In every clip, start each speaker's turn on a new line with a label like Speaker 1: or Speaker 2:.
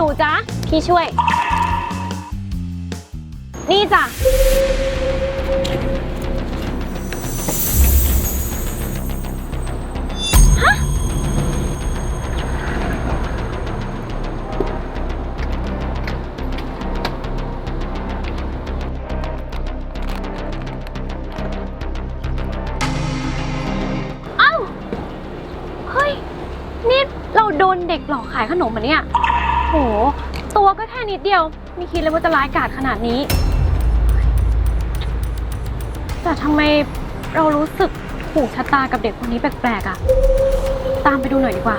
Speaker 1: หนูจ๊ะ พี่ช่วย นี่จ้ะ ฮะ เอ้า เฮ้ย นี่เราโดนเด็กหลอกขายขนมเหมาเนี่ย โห ตัวก็แค่นิดเดียว ไม่คิดเลยว่าจะร้ายกาจขนาดนี้ แต่ทำไมเรารู้สึกผูกชะตากับเด็กคนนี้แปลกๆอะตามไปดูหน่อยดีกว่า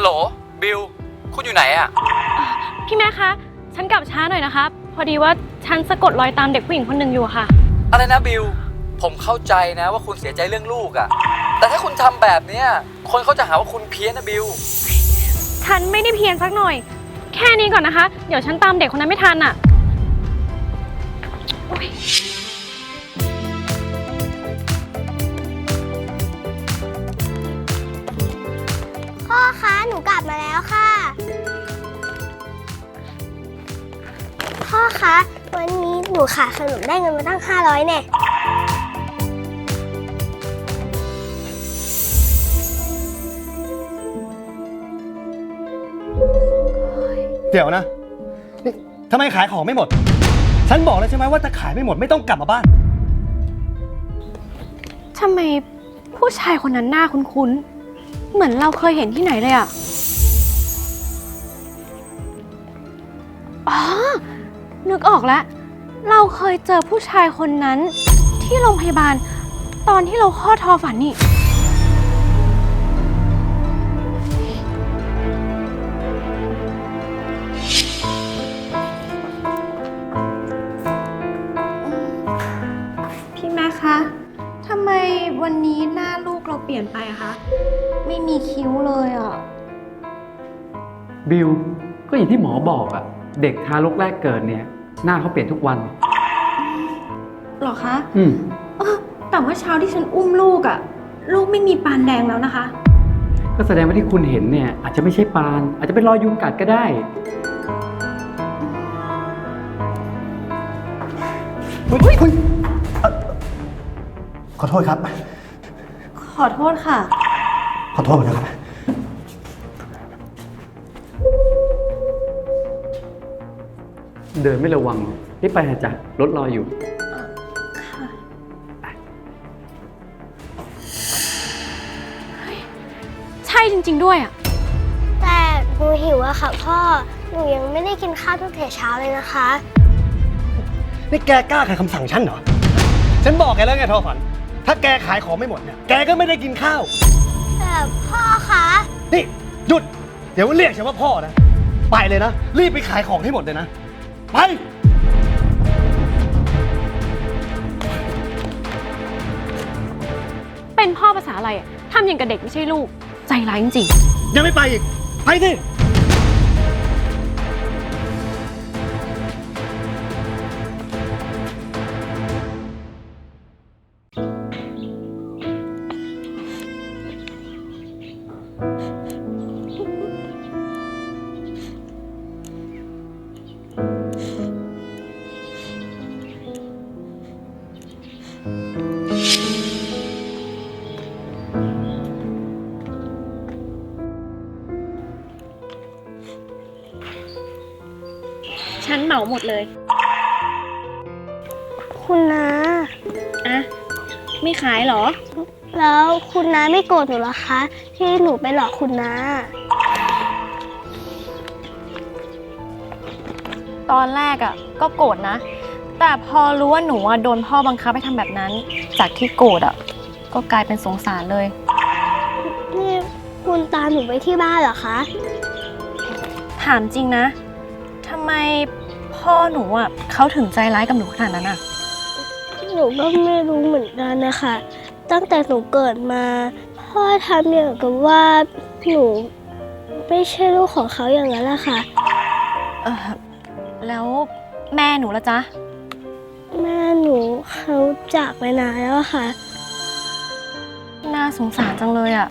Speaker 2: ฮัลโหล บิล คุณอยู่ไหนอะ
Speaker 1: พี่แม่คะ ฉันกลับช้าหน่อยนะคะ พอดีว่าฉันสะกดรอยตามเด็กผู้หญิงคนหนึ่งอยู่อะค่ะ
Speaker 2: อะไรนะบิล ผมเข้าใจนะว่าคุณเสียใจเรื่องลูกอะแต่ถ้าคุณทำแบบเนี้ย คนเขาจะหาว่าคุณเพี้ยนนะบิล
Speaker 1: ฉันไม่ได้เพียนสักหน่อย แค่นี้ก่อนนะคะ เดี๋ยวฉันตามเด็กคนนั้นไม่ทันอะโอ๊ย
Speaker 3: หนูกลับมาแล้วค่ะ พ่อคะ วันนี้หนูขายขนมได้เงินมาตั้ง 500เนี่ย
Speaker 4: เดี๋ยวนะนี่ทำไมขายของไม่หมด ฉันบอกแล้วใช่ไหมว่าถ้าขายไม่หมดไม่ต้องกลับมาบ้าน
Speaker 1: ทำไมผู้ชายคนนั้นหน้าคุ้นๆ เหมือนเราเคยเห็นที่ไหนเลยอะอ๋อ นึกออกแล้ว เราเคยเจอผู้ชายคนนั้น ที่โรงพยาบาล ตอนที่เราคลอดทอฝันนี่ พี่แม่คะ ทำไมวันนี้หน้าลูกเราเปลี่ยนไปอะคะ ม่มีคิ้วเลยอะ
Speaker 5: บิลก็อย่างที่หมอบอกอะเด็กทารกแรกเกิดเนี่ย หน้าเขาเปลี่ยนทุกวัน
Speaker 1: หรอคะ
Speaker 5: อืม
Speaker 1: เออแต่ว่าเช้าที่ฉันอุ้มลูกอะลูกไม่มีปานแดงแล้วนะคะ
Speaker 5: ก็แสดงว่าที่คุณเห็นเนี่ย อาจจะไม่ใช่ปาน อาจจะเป็นรอยยุงกัดก็ได้
Speaker 4: เฮ้ยคุณเอ่อขอโทษครับ
Speaker 1: ขอโทษค่ะ
Speaker 4: ขอโทษนะครับ
Speaker 5: เดินไม่ระวังรีบไปนะจ๊ะรถรออยู่
Speaker 1: ใช่จริง ๆ ด้วยอะ
Speaker 3: แต่หนูหิวอะค่ะพ่อ หนูยังไม่ได้กินข้าวตั้งแต่เช้าเลยนะคะ
Speaker 4: นี่แกกล้าขัดคำสั่งฉันเหรอ ฉันบอกแกแล้วไงทอฝัน ถ้าแกขายของไม่หมดเนี่ย แกก็ไม่ได้กินข้าว
Speaker 3: แต่พ่อคะ
Speaker 4: นี่หยุด เดี๋ยวเรียกฉันว่าพ่อนะ ไปเลยนะ รีบไปขายของให้หมดเลยนะ ไป
Speaker 1: เป็นพ่อภาษาอะไรอะทำอย่างกับเด็กไม่ใช่ลูก ใจร้ายจริง
Speaker 4: ยังไม่ไปอีก ไปสิา
Speaker 1: หมดเลย
Speaker 3: คุณน้า
Speaker 1: อะไม่ขายเหรอ
Speaker 3: แล้วคุณน้าไม่โกรธหนูเหรอคะ ที่หนูไปหลอกคุณน้า
Speaker 1: ตอนแรกอะ่ะ ก็โกรธนะ แต่พอรู้ว่าหนูอะโดนพ่อบังคับให้ทำแบบนั้น จากที่โกรธอะ่ะ ก็กลายเป็นสงสารเลย
Speaker 3: นี่คุณตามหนูไปที่บ้านเหรอคะ
Speaker 1: ถามจริงนะ ทำไม พ่อหนูอะ่ะเขาถึงใจร้ายกับหนูขนาดนั้นอะ
Speaker 3: หนูก็ไม่รู้เหมือนกันนะคะ ตั้งแต่หนูเกิดมา พ่อทำอย่างกับว่าหนูไม่ใช่ลูกของเขาอย่างนั้นแหละค่ะ
Speaker 1: เออแล้วแม่หนูละจ๊ะ
Speaker 3: แม่หนูเขาจากไปนานแล้วอะค่ะ
Speaker 1: น่าสงสารจังเลยอะ่ะ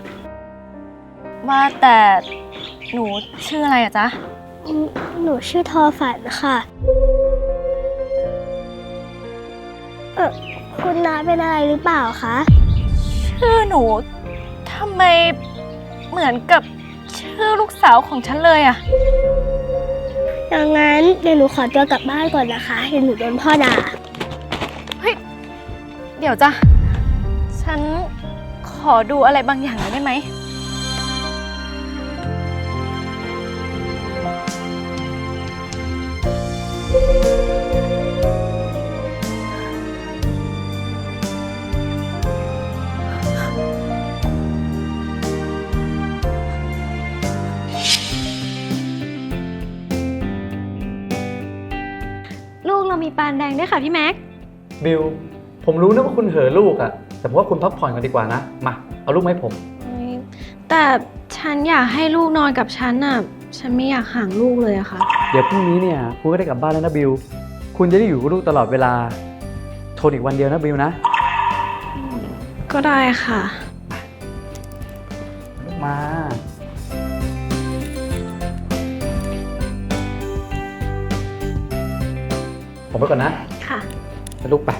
Speaker 1: ว่าแต่หนูชื่ออะไรอะจ๊ะ
Speaker 3: หนูชื่อทอฝันค่ะ เออคุณน้าเป็นอะไรหรือเปล่าคะ
Speaker 1: ชื่อหนูทำไมเหมือนกับชื่อลูกสาวของฉันเลยอะ
Speaker 3: อย่างนั้นเดี๋ยวหนูขอตัวกลับบ้านก่อนนะคะเดี๋ยวหนูโดนพ่อด่า
Speaker 1: เฮ้ย เดี๋ยวจ้ะ ฉันขอดูอะไรบางอย่างหน่อยได้ไหม ค่ะพี่แม็ก
Speaker 5: บิลผมรู้นะว่าคุณเห่อะลูกอะแต่ผมว่าคุณพักผ่อนกันดีกว่านะ มา เอาลูกมาให้ผม
Speaker 1: แต่ฉันอยากให้ลูกนอนกับฉันน่ะ ฉันไม่อยากห่างลูกเลยอะค่ะ
Speaker 5: เดี๋ยวพรุ่งนี้เนี่ยคุณก็ได้กลับบ้านแล้วนะบิลคุณจะได้อยู่กับลูกตลอดเวลา ทนอีกวันเดียวนะบิลนะ
Speaker 1: ก็ได้ค่ะ
Speaker 5: ลูกมา ผมไปก่อนนะ
Speaker 1: ค่ะ
Speaker 5: ไป ลูกไป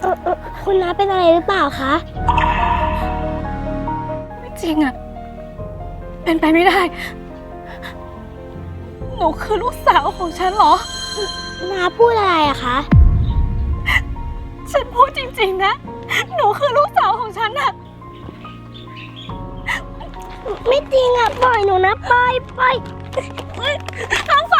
Speaker 3: เออเออคุณน้าเป็นอะไรหรือเปล่าคะ
Speaker 1: ไม่จริงอะเป็นไปไม่ได้ หนูคือลูกสาวของฉันเหรอ
Speaker 3: น้าพูดอะไรอะคะ
Speaker 1: ฉันพูดจริง ๆ นะ หนูคือลูกสาวของฉันอะ
Speaker 3: ไม่จริงอะปล่อยหนูนะปล่อยปล่อย
Speaker 1: ท้องฝันท้อง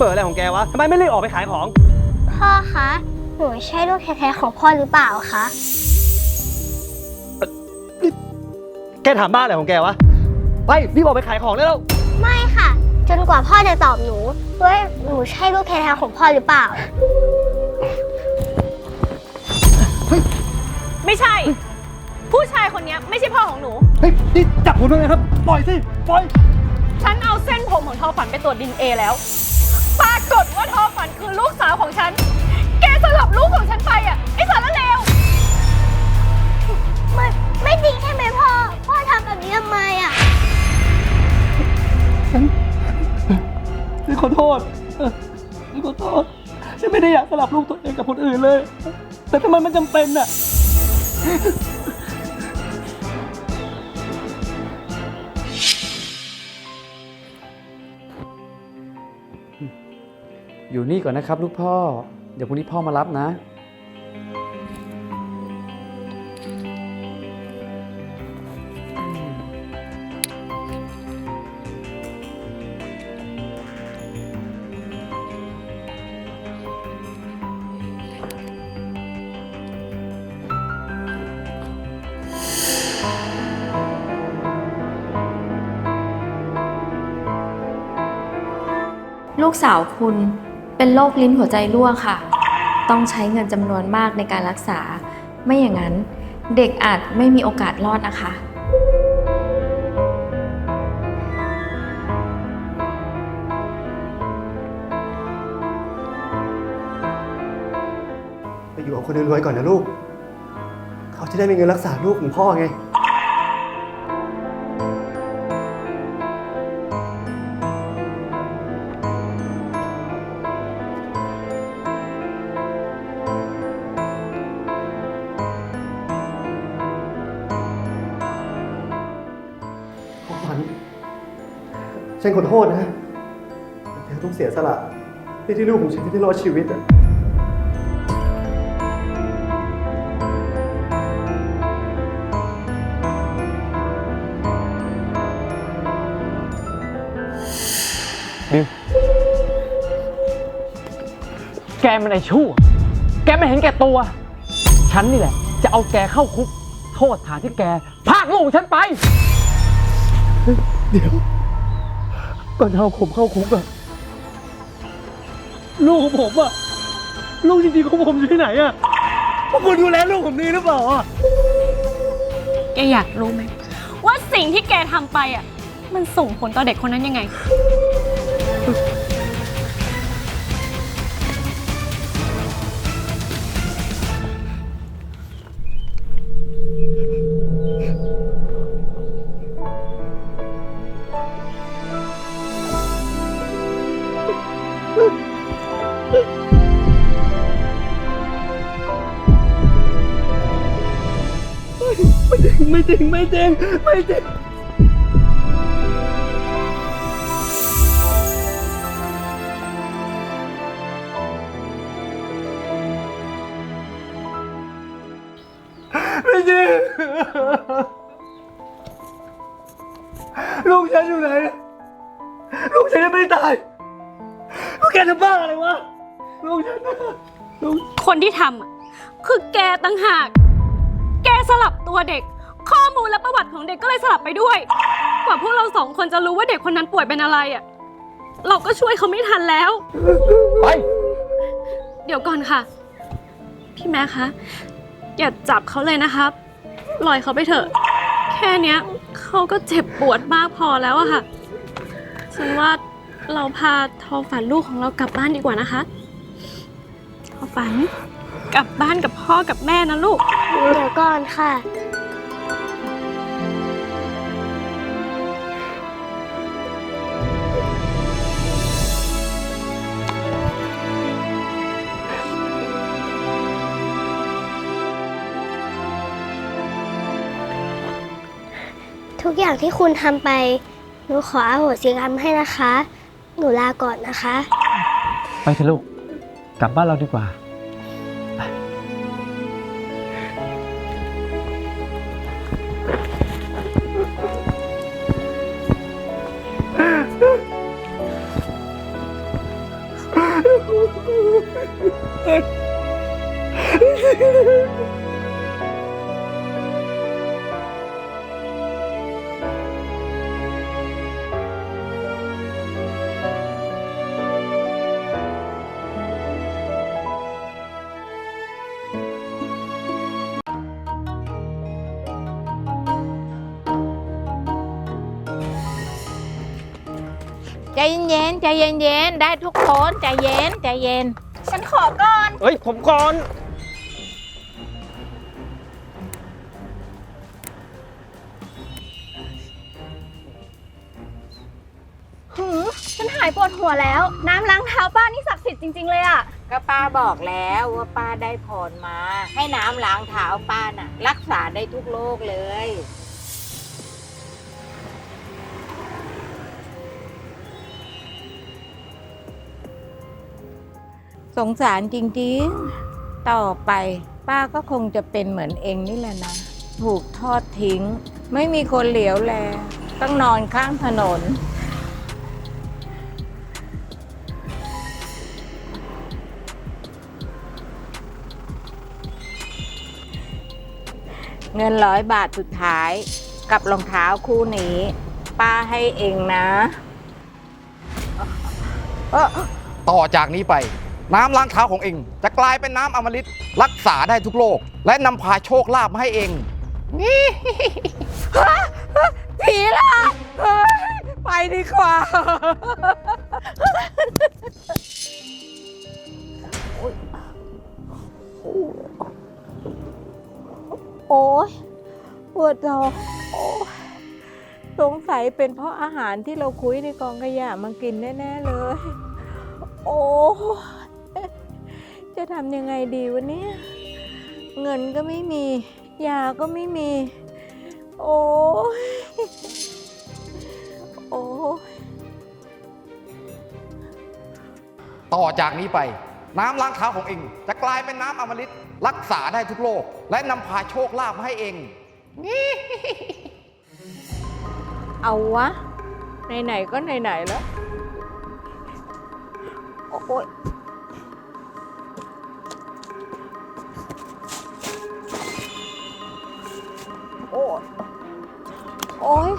Speaker 4: เบอร์อะไรของแกวะทำไมไม่รีบออกไปขายของ
Speaker 3: พ่อคะ หนูใช่ลูกแท้ๆของพ่อหรือเปล่าคะ
Speaker 4: แกถามบ้าอะไรของแกวะ ไปรีบออกไปขายของได้แล้ว
Speaker 3: ไม่ค่ะ จนกว่าพ่อจะตอบหนูว่าหนูใช่ลูกแท้ๆของพ่อหรือเปล่า
Speaker 1: ไม่ใช่ ผู้ชายคนนี้ไม่ใช่พ่อของหนู
Speaker 4: เฮ้ยนี่จับผมด้วยนะครับ ปล่อยสิ ปล่อย
Speaker 1: ฉันเอาเส้นผมของทอฝันไปตรวจดินเอแล้ว ปรากฏว่าทอฝันคือลูกสาวของฉัน แกสลับลูกของฉันไปอะไอ้สารเลว
Speaker 3: ไม่ไม่จริงใช่ไหมพ่อ พ่อทำแบบนี้ทำไมอะ
Speaker 4: ฉันขอโทษเออฉันขอโทษ ฉันไม่ได้อยากสลับลูกตัวเองกับคนอื่นเลย แต่ทำไมมันจำเป็นอะ
Speaker 5: อยู่นี่ก่อนนะครับ ลูกพ่อ เดี๋ยวพรุ่งนี้พ่อมารับนะ
Speaker 6: ลูกสาวคุณ เป็นโรคลิ้นหัวใจรั่วค่ะ ต้องใช้เงินจำนวนมากในการรักษา
Speaker 7: ไม่อย่างนั้นเด็กอาจไม่มีโอกาสรอดนะคะ
Speaker 8: ไปอยู่กับคนรวยๆก่อนนะลูก เขาจะได้มีเงินรักษาลูกของพ่อไง ฉันขอโทษนะแต่เธอต้องเสียสละเพื่อที่ลูกของฉันจะได้รอดชีวิตอะ
Speaker 9: บิวแกมันไอ้ชั่ว แกไม่เห็นแก่ตัว ฉันนี่แหละ จะเอาแกเข้าคุก โทษฐานที่แกพรากลูกของฉันไป เดี๋ยว ก่อนจะเอาผมเข้าคุกอะลูกของผมอะลูกจริงๆของผมอยู่ที่ไหนอะพวกคุณดูแลลูกผมดีหรือเปล่าอะ
Speaker 1: แกอยากรู้ไหมว่าสิ่งที่แกทำไปอะ มันส่งผลต่อเด็กคนนั้นยังไง
Speaker 9: ไม่จริงไม่จริงไม่จริงไม่จริงไม่จริงลูกฉันอยู่ไหน กแกจะบ้าอะไรวะลูกฉันน่ะลูก
Speaker 1: คนที่ทำอะคือแกตั้งหาก แกสลับตัวเด็ก ข้อมูลและประวัติของเด็กก็เลยสลับไปด้วย กว่าพวกเราสองคนจะรู้ว่าเด็กคนนั้นป่วยเป็นอะไรอะเราก็ช่วยเขาไม่ทันแล้ว
Speaker 9: ไป
Speaker 1: เดี๋ยวก่อนค่ะ พี่แม่คะ อย่าจับเขาเลยนะคะปล่อยเขาไปเถอะ แค่เนี้ยเขาก็เจ็บปวดมากพอแล้วอะค่ะ ฉันว่า เราพาทอฝันลูกของเรากลับบ้านดีกว่านะคะ ทอฝันกลับบ้านกับพ่อกับแม่นะลูก
Speaker 3: เดี๋ยวก่อนค่ะ ทุกอย่างที่คุณทำไป หนูขออโหสิกรรมให้นะคะ หนูลาก่อนนะคะ
Speaker 9: ไปเถอะลูก กลับบ้านเราดีกว่า
Speaker 10: เย็นๆใจเย็นๆได้ทุกคนใจเย็นใจเย็น
Speaker 1: ฉันขอก่อน
Speaker 9: เฮ้ย ผมก่อน
Speaker 1: หือฉันหายปวดหัวแล้ว น้ำล้างเท้าป้านี่ศักดิ์สิทธิ์จริง ๆ เลยอะ
Speaker 10: ก็ป้าบอกแล้วว่าป้าได้ผลมา ให้น้ำล้างเท้าป้าน่ะ รักษาได้ทุกโรคเลย สงสารจริงๆ ต่อไป ป้าก็คงจะเป็นเหมือนเองนี่แหละนะ ถูกทอดทิ้ง ไม่มีคนเหลียวแล ต้องนอนข้างถนน เงินร้อยบาทสุดท้าย กับรองเท้าคู่นี้ ป้าให้เองนะ เออ
Speaker 11: ต่อจากนี้ไป น้ำล้างเท้าของเอง จะกลายเป็นน้ำอมฤตรักษาได้ทุกโรคและนำพาโชคลาภมาให้เอง
Speaker 10: ผีละเฮ้ยไปดีกว่าโอ้ยปวดท้องโอ้ยสงสัยเป็นเพราะอาหารที่เราคุยในกองขยะมากินแน่ ๆ เลย โอ้ย จะทำยังไงดีวะเนี่ย เงินก็ไม่มี ยาก็ไม่มี โอ้ยโอ้ย
Speaker 11: ต่อจากนี้ไป น้ำล้างเท้าของเอง จะกลายเป็นน้ำอมฤตรักษาได้ทุกโรคและนำพาโชคลาภมาให้เอง
Speaker 10: เอาวะ ไหนๆก็ไหนๆแล้ว โอ้ย โอ้ยโอ้ย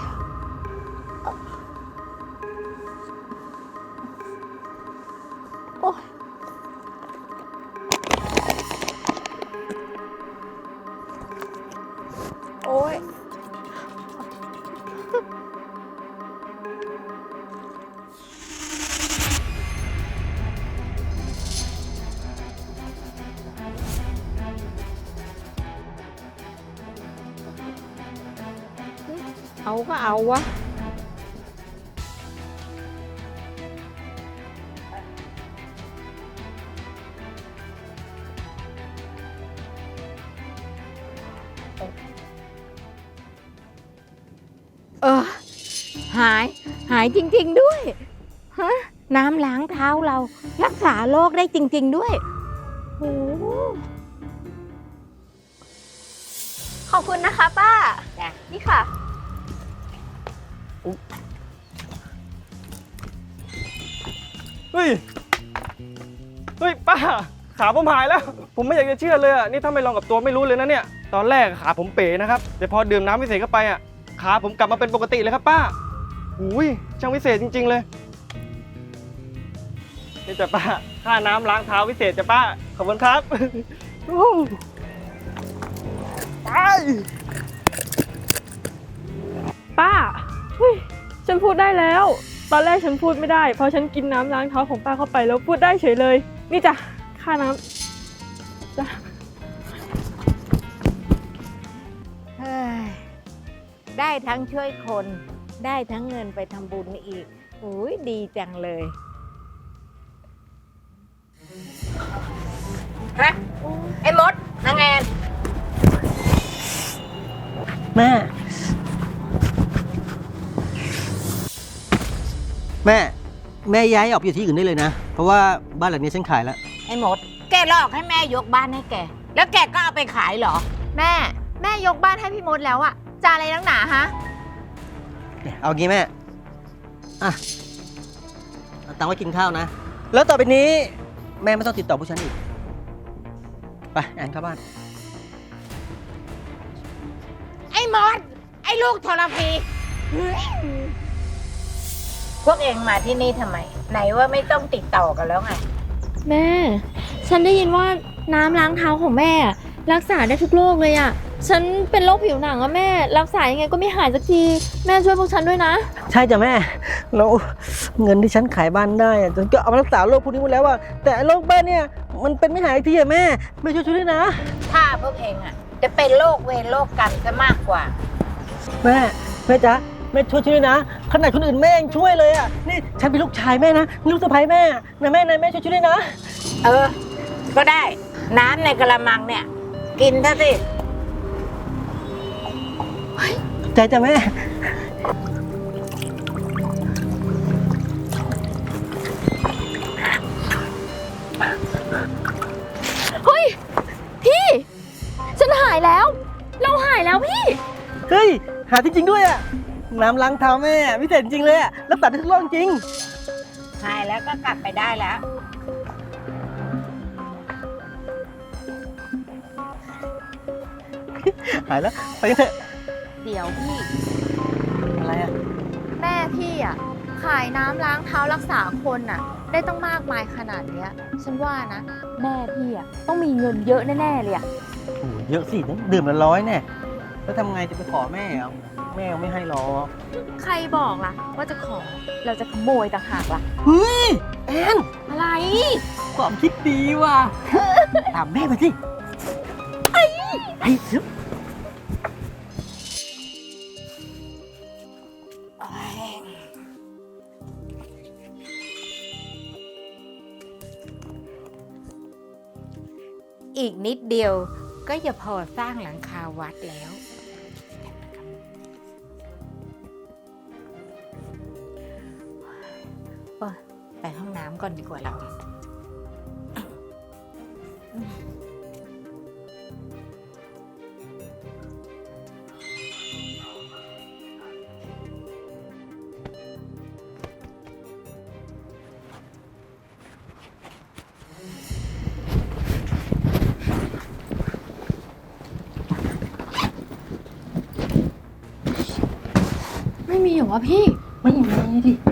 Speaker 10: โอ้ยโอ้ย เอาก็เอาวะเออ หาย หายจริง ๆ ด้วย ฮะ น้ำล้างเท้าเรา รักษาโรคได้จริง ๆ ด้วยโอ้โห
Speaker 1: ขอบคุณนะคะป้า
Speaker 10: จ้ะ
Speaker 1: นี่ค่ะ
Speaker 4: เฮ้ย เฮ้ยป้า ขาผมหายแล้ว ผมไม่อยากจะเชื่อเลยอะ นี่ถ้าไม่ลองกับตัวไม่รู้เลยนะเนี่ย ตอนแรกขาผมเป๋นะครับ แต่พอดื่มน้ำวิเศษเข้าไปอะ ขาผมกลับมาเป็นปกติเลยครับป้าอุ้ยช่างวิเศษจริง ๆ เลย นี่จ้ะป้า ค่าน้ำล้างเท้าวิเศษจ้ะป้า ขอบคุณครับ ไป
Speaker 12: ป้า ฉันพูดได้แล้ว ตอนแรกฉันพูดไม่ได้ เพราะฉันกินน้ำล้างเท้าของป้าเข้าไปแล้วพูดได้เฉยเลย นี่จ้ะค่าน้ำจ้ะ
Speaker 10: เฮ้ยได้ทั้งช่วยคน ได้ทั้งเงินไปทำบุญอีกโอ้ยดีจังเลยฮะไอ้มดนางแอน
Speaker 9: แม่ แม่แม่ย้ายออกไปอยู่ที่อื่นได้เลยนะ เพราะว่าบ้านหลังนี้ฉันขายแล้ว
Speaker 10: ไอ้มด แกหลอกให้แม่ยกบ้านให้แก แล้วแกก็เอาไปขายเหรอ
Speaker 6: แม่ แม่ยกบ้านให้พี่มดแล้วอะจะอะไรนักหนาฮะ
Speaker 9: เอางี้แม่ อะเอาตังค์ไว้กินข้าวนะ แล้วต่อไปนี้แม่ไม่ต้องติดต่อผู้ฉันอีก ไปแอนเข้าบ้าน
Speaker 10: ไอ้มด ไอ้ลูกทรพีเฮ้ย พวกเองมาที่นี่ทำไม ไหนว่าไม่ต้องติดต่อกันแล้วไง
Speaker 1: แม่ ฉันได้ยินว่าน้ำล้างเท้าของแม่อะรักษาได้ทุกโรคเลยอะฉันเป็นโรคผิวหนังอะแม่ รักษายังไงก็ไม่หายสักที แม่ช่วยพวกฉันด้วยนะ
Speaker 9: ใช่จ้ะแม่ แล้วเงินที่ฉันขายบ้านได้อะฉันก็เอามารักษาโรคพวกนี้หมดแล้วอะแต่ไอ้โรคบ้านเนี่ยมันเป็นไม่หายทีอะแม่แม่ช่วยช่วยด้วยนะ
Speaker 10: ถ้าพวกเองอะ จะเป็นโรคเวรโรคกรรมซะมากกว่า
Speaker 9: แม่แม่จ๊ะ แม่ช่วยช่วยด้วยนะ ขนาดคนอื่นแม่ยังช่วยเลยอะนี่ฉันเป็นลูกชายแม่นะนี่ลูกสะใภ้แม่นะแม่นะแม่ช่วยช่วยด้วยนะ
Speaker 10: เออ ก็ได้ น้ำในกระมังเนี่ย กินซะสิ
Speaker 9: ใจจ้ะแม่
Speaker 1: เฮ้ย พี่ ฉันหายแล้ว เราหายแล้วพี่
Speaker 9: เฮ้ย หาจริงๆด้วยอะ น้ำล้างเท้าแม่พิเศษจริงเลยอะรักษาได้ทุกโรคจริง
Speaker 10: หายแล้วก็กลับไปได้แล้ว
Speaker 9: หายแล้วไปกันเถอะ
Speaker 6: เดี๋ยวพี่
Speaker 9: อะไรอะ
Speaker 6: แม่พี่อะขายน้ำล้างเท้ารักษาคนน่ะ ได้ต้องมากมายขนาดเนี้ย ฉันว่านะ แม่พี่อะ ต้องมีเงินเยอะแน่ ๆ เลยอะ
Speaker 9: โอ้โหเยอะสิดื่มละร้อยแน่แล้วทำไงจะไปขอแม่เอา แม่ไม่ให้หรอก
Speaker 6: ใครบอกล่ะ ว่าจะขอเราจะขโมยต่างหากล่ะ
Speaker 9: เฮ้ยแอน
Speaker 6: อะไร
Speaker 9: ความคิดดีว่ะ ตามแม่มาสิไอ้ไอ้เดี๋ยว
Speaker 10: อีกนิดเดียวก็จะพอสร้างหลังคาวัดแล้ว ก่อนดีกว่าเรา
Speaker 1: ไม่มีเหรอวะพี่
Speaker 9: ไม่มีดิ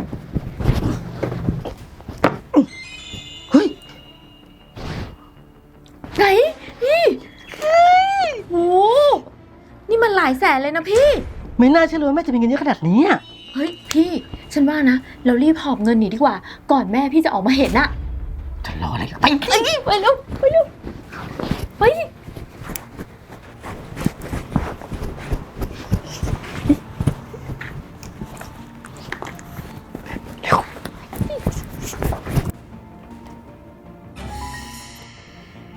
Speaker 1: แสนเลยนะพี่
Speaker 9: ไม่น่าเชื่อเลยว่าแม่จะมีเงินเยอะขนาดนี้อะ
Speaker 1: เฮ้ยพี่ ฉันว่านะ เรารีบหอบเงินหนีดีกว่า ก่อนแม่พี่จะออกมาเห็นอะ
Speaker 9: จะรออะไรกันไป
Speaker 1: เอ้ยไปเร็วไปเร็วไป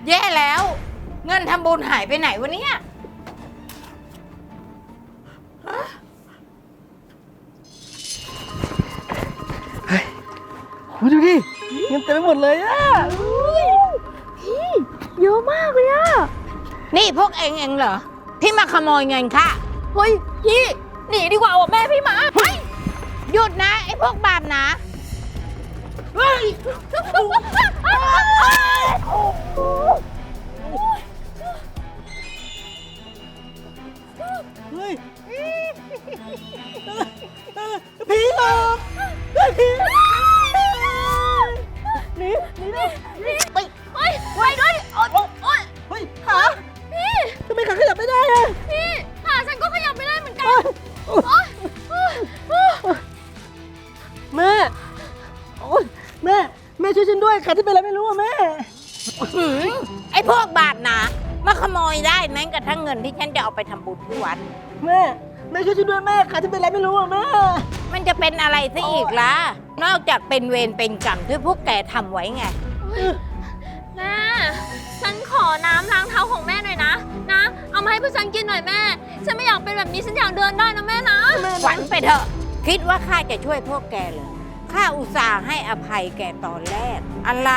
Speaker 10: แย่แล้ว เงินทำบุญหายไปไหนวะเนี่ย
Speaker 9: โอ้ย ต็มไปหมดเลยอะ
Speaker 1: เยอะมากเลยอะ
Speaker 10: นี่พวกเองเองเหรอ ที่มาขโมยเงินค่ะ
Speaker 1: เฮ้ย พี่ หนีดีกว่าว่ะแม่พี่หมา
Speaker 10: หยุดนะ ไอ้พวกบาปนะ
Speaker 9: เฮ้ยผีหลอกเฮ้ยผีห นีหนีเลย
Speaker 1: ไปไปไปด้วยโอ๊ยโอ๊ย
Speaker 9: เฮ้ยขาพี่ทำไมขาขยับไม่ได้อะ
Speaker 1: พี่ขาฉันก็ขยับไม่ได้เหมือนกัน
Speaker 9: แม่โอ๊ยแม่แม่ช่วยฉันด้วยขาที่เป็นอะไรไม่รู้อะแม่
Speaker 10: หืมไอ้พวกบาปนะมาขโมยได้แม้กระทั่งเงินที่ฉันจะเอาไปทำบุญที่วัด
Speaker 9: แม่แม่ช่วยฉันด้วยแม่ขาที่เป็นอะไรไม่รู้อะแม่
Speaker 10: มันจะเป็นอะไรซะอีกล่ะนอกจากเป็นเวรเป็นกรรมที่พวกแกทำไว้ไง
Speaker 1: แม่ ฉันขอน้ำล้างเท้าของแม่หน่อยนะ นะ เอามาให้พวกฉันกินหน่อยแม่ ฉันไม่อยากเป็นแบบนี้ ฉันอยากเดินได้นะแม่นะ
Speaker 10: ฝันไปเถอะ คิดว่าข้าจะช่วยพวกแกเลยข้าอุตส่าห์ให้อภัยแกตอนแรก อะไร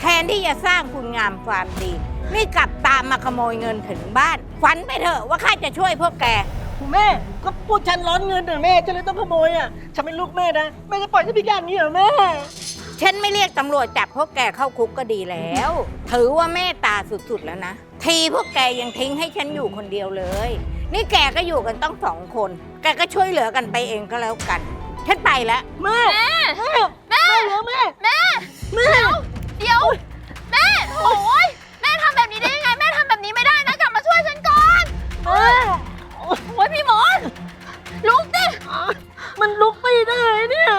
Speaker 10: แทนที่จะสร้างคุณงามความดี นี่กลับตามมาขโมยเงินถึงบ้าน ฝันไปเถอะว่าข้าจะช่วยพวกแก
Speaker 9: แม่ก็พูดฉันร้อนเงินน่ะแม่ฉันเลยต้องขโมยอะฉันเป็นลูกแม่นะแม่จะปล่อยฉันพิการอย่างนี้เหรอแม่
Speaker 10: ฉันไม่เรียกตำรวจจับพวกแกเข้าคุกก็ดีแล้ว ถือว่าเมตตาสุดๆแล้วนะ ทีพวกแกยังทิ้งให้ฉันอยู่คนเดียวเลย นี่แกก็อยู่กันต้องสองคน แกก็ช่วยเหลือกันไปเองก็แล้วกัน ฉันไปแล้ว
Speaker 9: แม่แม่แม่แม่แม่แม่เดี๋ยวแม่โอ้ยแม่ทำ
Speaker 1: แบ
Speaker 6: บนี้ได้ยังไง แม่ทำแบบนี้ไม่ได้นะกลับมาช่วยฉันก่อนแม่
Speaker 9: โ
Speaker 6: อ้ยพี่มอนลุกสิ
Speaker 9: มันลุกไม่ได้เนี่ย